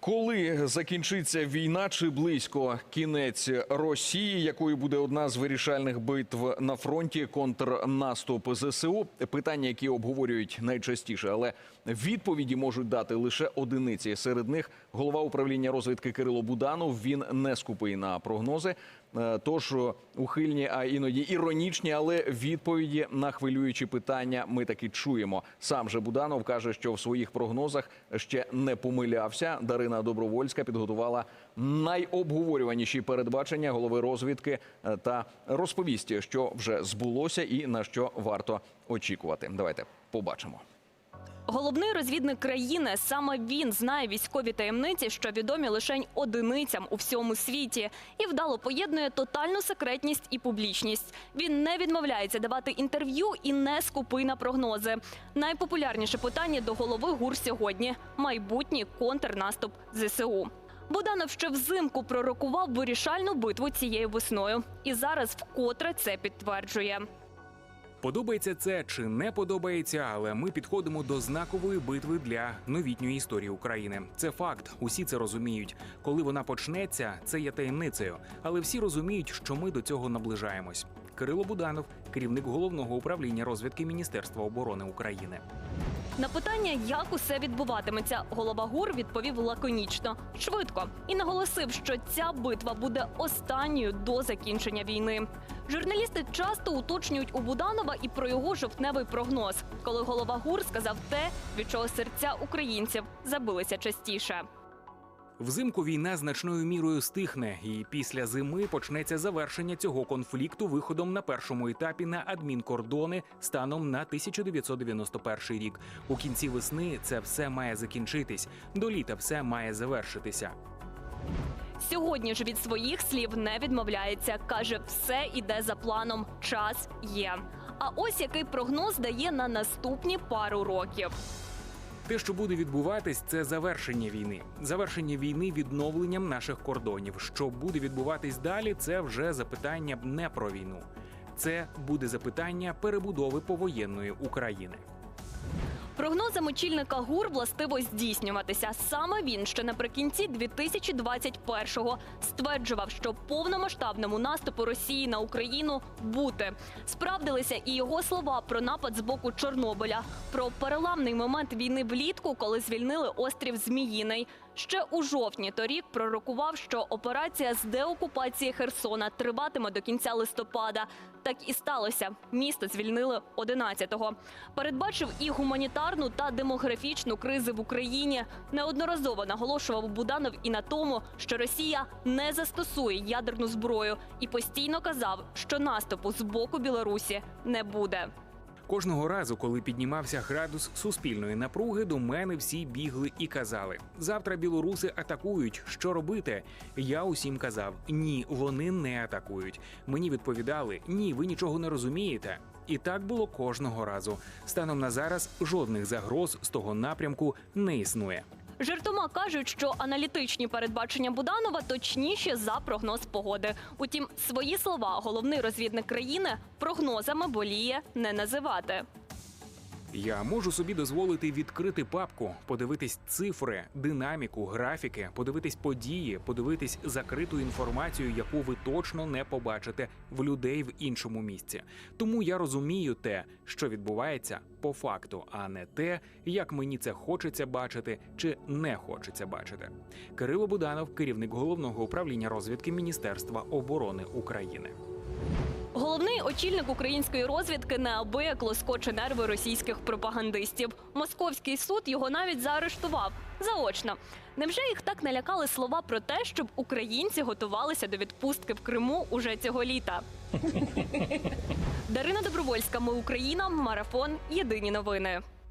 Коли закінчиться війна чи близько кінець Росії, якою буде одна з вирішальних битв на фронті контрнаступ ЗСУ? Питання, які обговорюють найчастіше, але відповіді можуть дати лише одиниці. Серед них голова управління розвідки Кирило Буданов. Він не скупий на прогнози. Е, Тож ухильні, а іноді іронічні, але відповіді на хвилюючі питання ми таки чуємо. Сам же Буданов каже, що в своїх прогнозах ще не помилявся. Дарина Добровольська підготувала найобговорюваніші передбачення голови розвідки е, та розповість, що вже збулося і на що варто очікувати. Давайте побачимо. Головний розвідник країни саме він знає військові таємниці, що відомі лише одиницям у всьому світі, і вдало поєднує тотальну секретність і публічність. Він не відмовляється давати інтерв'ю і не скупий на прогнози. Найпопулярніше питання до голови ГУР сьогодні майбутній контрнаступ ЗСУ. Буданов ще взимку пророкував вирішальну битву цією весною, і зараз вкотре це підтверджує. Подобається це чи не подобається, але ми підходимо до знакової битви для новітньої історії України. Це факт, усі це розуміють. Коли вона почнеться, це є таємницею, але всі розуміють, що ми до цього наближаємось. Кирило Буданов, керівник головного управління розвідки Міністерства оборони України. На питання, як усе відбуватиметься, голова ГУР відповів лаконічно, швидко і наголосив, що ця битва буде останньою до закінчення війни. Журналісти часто уточнюють у Буданова і про його жовтневий прогноз, коли голова ГУР сказав те, від чого серця українців забилися частіше. Взимку війна значною мірою стихне, і після зими почнеться завершення цього конфлікту виходом на першому етапі на адмінкордони станом на 1991 рік. У кінці весни це все має закінчитись. До літа все має завершитися. Сьогодні ж від своїх слів не відмовляється. каже, все іде за планом. Час є. А ось який прогноз дає на наступні пару років. Те, що буде відбуватись, це завершення війни. Завершення війни відновленням наших кордонів. Що буде відбуватись далі, це вже запитання не про війну. Це буде запитання перебудови повоєнної України. Прогнозам очільника ГУР властиво здійснюватися. Саме він ще наприкінці 2021-го стверджував, що повномасштабному наступу Росії на Україну бути. Справдилися і його слова про напад з боку Чорнобиля, про переламний момент війни влітку, коли звільнили острів Зміїний. Ще у жовтні торік пророкував, що операція з деокупації Херсона триватиме до кінця листопада. Так і сталося. Місто звільнили 11-го. Передбачив і гуманітарну та демографічну кризи в Україні. Неодноразово наголошував Буданов і на тому, що Росія не застосує ядерну зброю, і постійно казав, що наступу з боку Білорусі не буде. Кожного разу, коли піднімався градус суспільної напруги, до мене всі бігли і казали: завтра білоруси атакують. Що робити? Я усім казав: ні, вони не атакують. Мені відповідали: ні, ви нічого не розумієте. І так було кожного разу. Станом на зараз жодних загроз з того напрямку не існує. Жартома кажуть, що аналітичні передбачення Буданова точніші за прогноз погоди. Утім, свої слова головний розвідник країни прогнозами боліє не називати. Я можу собі дозволити відкрити папку, подивитись цифри, динаміку, графіки, подивитись події, подивитись закриту інформацію, яку ви точно не побачите в людей в іншому місці. Тому я розумію те, що відбувається по факту, а не те, як мені це хочеться бачити чи не хочеться бачити. Кирило Буданов, керівник головного управління розвідки Міністерства оборони України. Головний очільник української розвідки неабияк лоскоче нерви російських пропагандистів. Московський суд його навіть заарештував заочно. Невже їх так налякали слова про те, щоб українці готувалися до відпустки в Криму уже цього літа? Дарина Добровольська. Ми Україна. Марафон. Єдині новини.